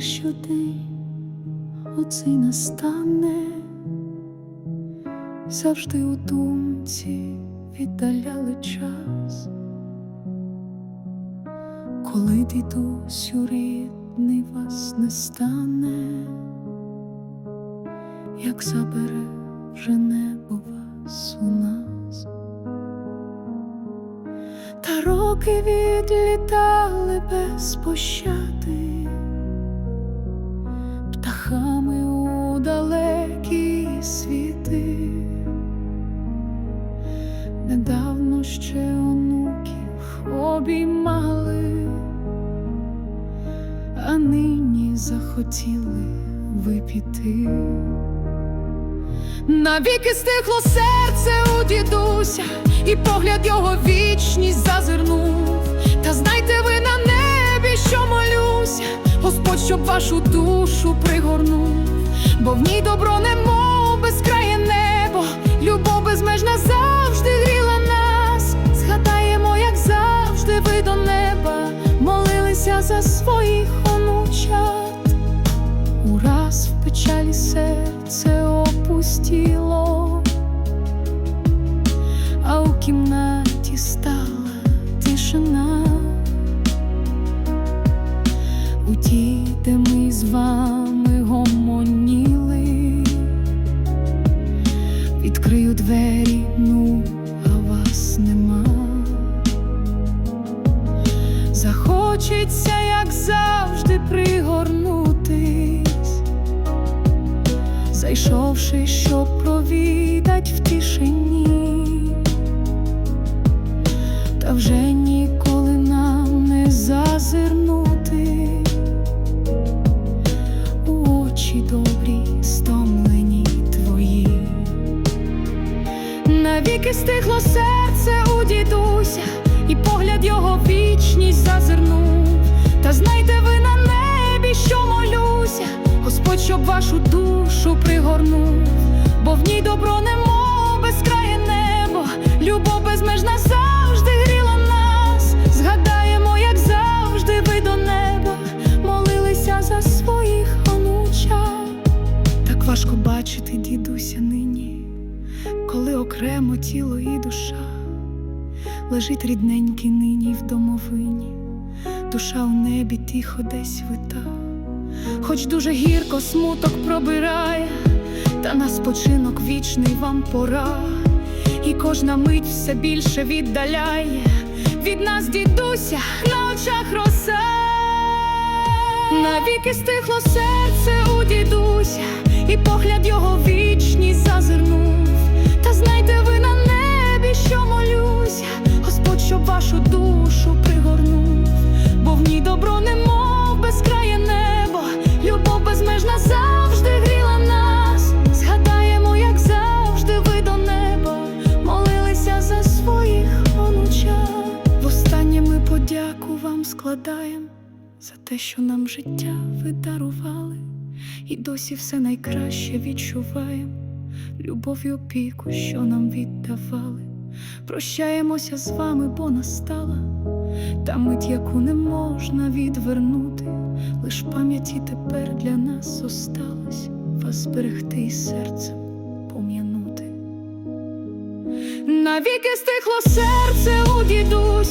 що день оцей настане, завжди у думці віддаляли час, коли дідусю рідний вас не стане, як забере вже небо вас у нас. Та роки відлітали без пощади, Недавно ще онуків обіймали, а нині захотіли випіти. Навіки стихло серце у дідуся, і погляд його вічність зазирнув. Та знайте ви на небі, що молюся, Господь, щоб вашу душу пригорнув, бо в ній добро немов молилися за своїх Захочеться, як завжди, пригорнутись, зайшовши, щоб провідать в тишині, та вже ніколи нам не зазирнути у очі добрі, стомлені твої. Навіки стихло серце у дідуся, і погляд його вічність зазирнув. Знайте ви на небі, що молюся, Господь, щоб вашу душу пригорнув, бо в ній добро немов безкрає небо, любов безмежна завжди гріла нас. Згадаємо, як завжди ви до неба молилися за своїх онучат. Так важко бачити дідуся нині коли окремо тіло і душа лежить рідненький нині в домовині, душа у небі тихо десь вита, хоч дуже гірко смуток пробирає, та на спочинок вічний вам пора, і кожна мить все більше віддаляє від нас, дідуся, на очах роса. Навіки стихло серце у дідуся, і погляд його вічність зазирнув. Та знайте ви на небі, що молюся, Господь, щоб вашу душу пригорнув, за те, що нам життя ви дарували, і досі все найкраще відчуваємо любов і опіку, що нам віддавали. Прощаємося з вами, бо настала та мить, яку не можна відвернути. Лиш пам'яті тепер для нас осталось вас зберегти і серцем пом'янути. Навіки стихло серце у дідуся,